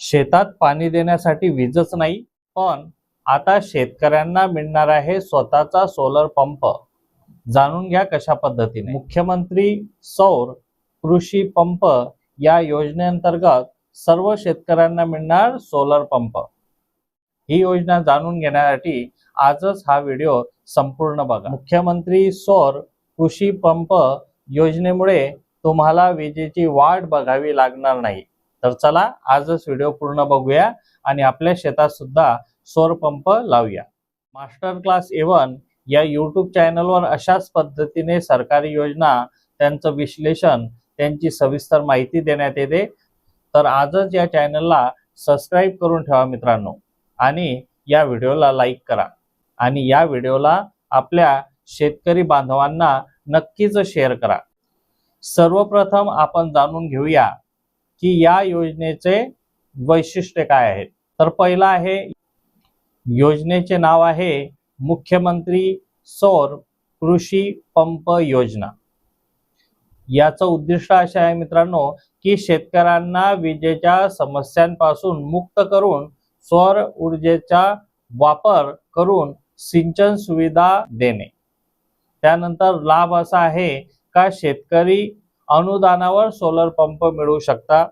शेतात पाणी देण्यासाठी वीजच नाही पण आता शेतकऱ्यांना मिळणार आहे स्वतःचा सोलर पंप जाणून घ्या कशा पद्धतीने. मुख्यमंत्री सौर कृषी पंप या योजनेअंतर्गत सर्व शेतकऱ्यांना मिळणार सोलर पंप ही योजना जाणून घेण्यासाठी आजच हा व्हिडिओ संपूर्ण बघा. मुख्यमंत्री सौर कृषी पंप योजनेमुळे तुम्हाला विजेची वाट बघावी लागणार नाही. तर चला आजच व्हिडिओ पूर्ण बघूया आणि आपल्या शेतात सुद्धा सौर पंप लावूया. मास्टर क्लास एवन या यूट्यूब चॅनलवर अशाच पद्धतीने सरकारी योजना त्यांचं विश्लेषण त्यांची सविस्तर माहिती देण्यात येते. तर आजच या चॅनलला सबस्क्राईब करून ठेवा मित्रांनो आणि या व्हिडिओला लाईक करा. आणि या व्हिडिओला आपल्या शेतकरी बांधवांना नक्कीच शेअर करा. सर्वप्रथम आपण जाणून घेऊया की या योजनेचे वैशिष्ट्य काय आहेत? तर पहिला आहे योजनेचे नाव आहे मुख्यमंत्री सौर कृषी पंप योजना. याचं उद्दिष्ट असे आहे मित्रांनो की शेतकऱ्यांना विजेच्या समस्यांपासून मुक्त करून सौर ऊर्जेचा वापर करून सिंचन सुविधा देणे. त्यानंतर लाभ असा आहे का शेतकरी अनुदानावर सोलर पंप मिळू शकता.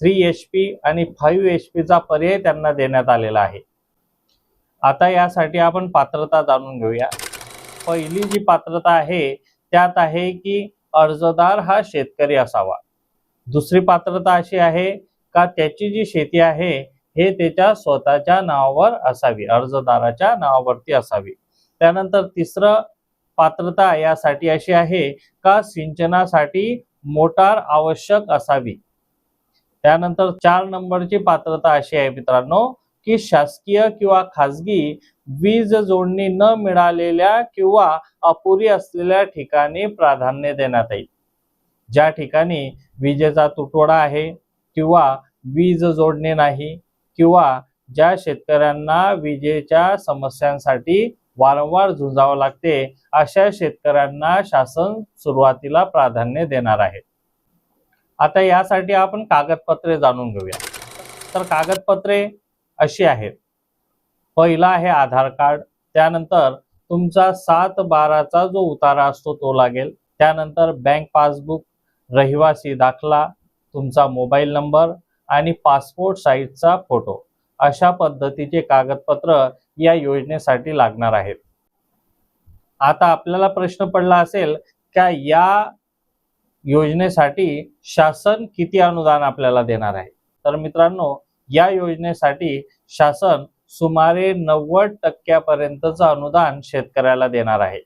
थ्री एच पी आणि फाईव्ह एच पीचा पर्याय त्यांना देण्यात आलेला आहे. आता यासाठी आपण पात्रता जाणून घेऊया. पहिली जी पात्रता आहे त्यात आहे की अर्जदार हा शेतकरी असावा. दुसरी पात्रता अशी आहे का त्याची जी शेती आहे हे त्याच्या स्वतःच्या नावावर असावी अर्जदाराच्या नावावरती असावी. त्यानंतर तिसरं पात्रता यासाठी अशी आहे का सिंचनासाठी मोटार आवश्यक असावी? त्यानंतर चार नंबरची पात्रता अशी आहे मित्रांनो की शासकीय किंवा खाजगी वीज जोडणी न मिळालेल्या किंवा अपुरी असलेल्या ठिकाणी प्राधान्य देण्यात येईल. ज्या ठिकाणी विजेचा तुटवडा आहे किंवा वीज जोडणे नाही किंवा ज्या शेतकऱ्यांना विजेच्या समस्यांसाठी वारंवार झुंजावं लागते अशा शेतकऱ्यांना शासन सुरुवातीला प्राधान्य देणार आहे. आता यासाठी आपण कागदपत्रे जाणून घेऊया. तर कागदपत्रे अशी आहेत. पहिला आहे आधार कार्ड त्यानंतर तुमचा सात बाराचा जो उतारा असतो तो लागेल. त्यानंतर बँक पासबुक रहिवासी दाखला तुमचा मोबाईल नंबर आणि पासपोर्ट साईजचा फोटो. अशा पद्धतीचे कागदपत्र या योजनेसाठी लागणार आहेत. आता आपल्याला प्रश्न पडला असेल का या योजनेसाठी शासन किती अनुदान आपल्याला देणार आहे? तर मित्रांनो या योजनेसाठी शासन सुमारे नव्वद टक्क्यापर्यंतचं अनुदान शेतकऱ्याला देणार आहे.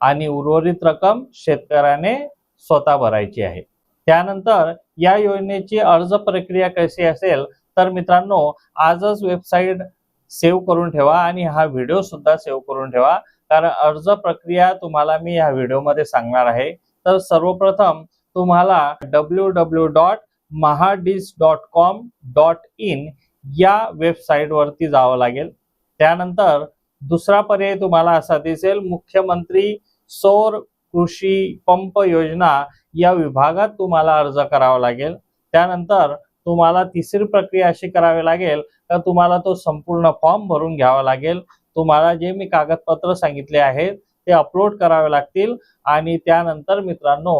आणि उर्वरित रक्कम शेतकऱ्याने स्वतः भरायची आहे. त्यानंतर या योजनेची अर्ज प्रक्रिया कशी असेल तर मित्रांनो आजच वेबसाईट सेव्ह करून ठेवा आणि हा व्हिडिओ सुद्धा सेव्ह करून ठेवा. कारण अर्ज प्रक्रिया तुम्हाला मी या व्हिडिओमध्ये सांगणार आहे. तर सर्वप्रथम तुम्हाला W W dot महाडिस dot com dot in या वेबसाईटवरती जावं लागेल. त्यानंतर दुसरा पर्याय तुम्हाला असा दिसेल मुख्यमंत्री सौर कृषी पंप योजना या विभागात तुम्हाला अर्ज करावा लागेल. त्यानंतर तुम्हाला तिसरी प्रक्रिया अशी करावी लागेल का तुम्हाला तो संपूर्ण फॉर्म भरून घ्यावा लागेल. तुम्हाला जे मी कागदपत्र सांगितले आहेत ते अपलोड करावे लागतील. आणि त्यानंतर मित्रांनो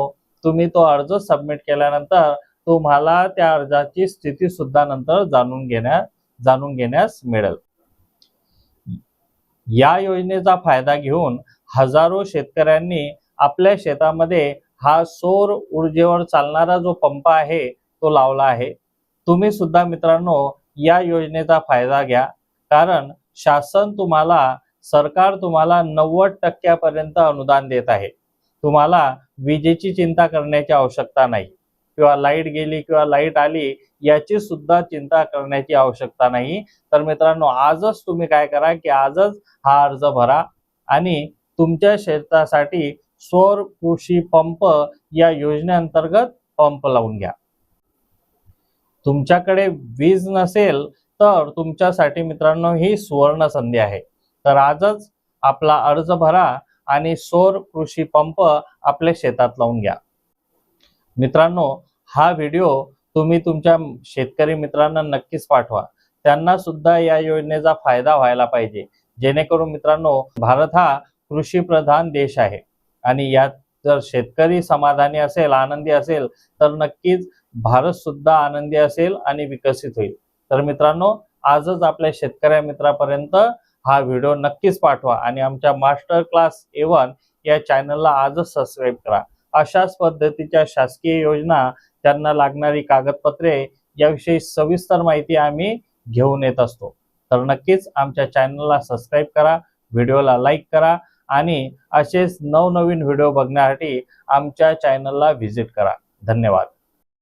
तुम्ही तो अर्ज सबमिट केल्यानंतर तुम्हाला त्या अर्जाची स्थिती सुद्धा नंतर जाणून घेण्या जाणून घेण्यास मिळेल. या योजनेचा फायदा घेऊन हजारो शेतकऱ्यांनी आपल्या शेतामध्ये हा सौर ऊर्जेवर चालणारा जो पंप आहे तो लावला आहे. तुम्ही सुद्धा मित्रांनो या योजनेचा फायदा घ्या. कारण शासन तुम्हाला सरकार तुम्हाला नव्वद टक्क्यापर्यंत अनुदान देत आहे. तुम्हाला विजेची चिंता करण्याची आवश्यकता नाही. किंवा लाइट गेली किंवा लाइट आली याची सुद्धा चिंता करण्याची आवश्यकता नाही. तर मित्रांनो आजच तुम्ही काय करा की आजच हा अर्ज भरा आणि तुमच्या शेतासाठी सौर कृषी पंप या योजनेअंतर्गत पंप लावून घ्या. तुमच्याकडे वीज नसेल तर तुमच्यासाठी मित्रांनो ही सुवर्ण संधी आहे. तर आजच आपला अर्ज भरा आणि सौर कृषी पंप आपल्या शेतात लावून घ्या. मित्रांनो हा व्हिडिओ तुम्ही तुमच्या शेतकरी मित्रांना नक्कीच पाठवा. त्यांना सुद्धा या योजनेचा फायदा व्हायला पाहिजे. जेणेकरून मित्रांनो भारत हा कृषी प्रधान देश आहे. आणि यात जर शेतकरी समाधानी असेल आनंदी असेल तर नक्कीच भारत सुद्धा आनंदी असेल आणि विकसित होईल. तर मित्रांनो आजच आपल्या शेतकऱ्या मित्रापर्यंत हा व्हिडिओ नक्कीच पाठवा आणि आमच्या मास्टर क्लास एवन या चॅनलला आजच सबस्क्राईब करा. अशाच पद्धतीच्या शासकीय योजना त्यांना लागणारी कागदपत्रे याविषयी सविस्तर माहिती आम्ही घेऊन येत असतो. तर नक्कीच आमच्या चॅनलला सबस्क्राईब करा व्हिडिओला लाईक करा आणि असेच नवनवीन व्हिडिओ बघण्यासाठी आमच्या चॅनलला व्हिजिट करा. धन्यवाद.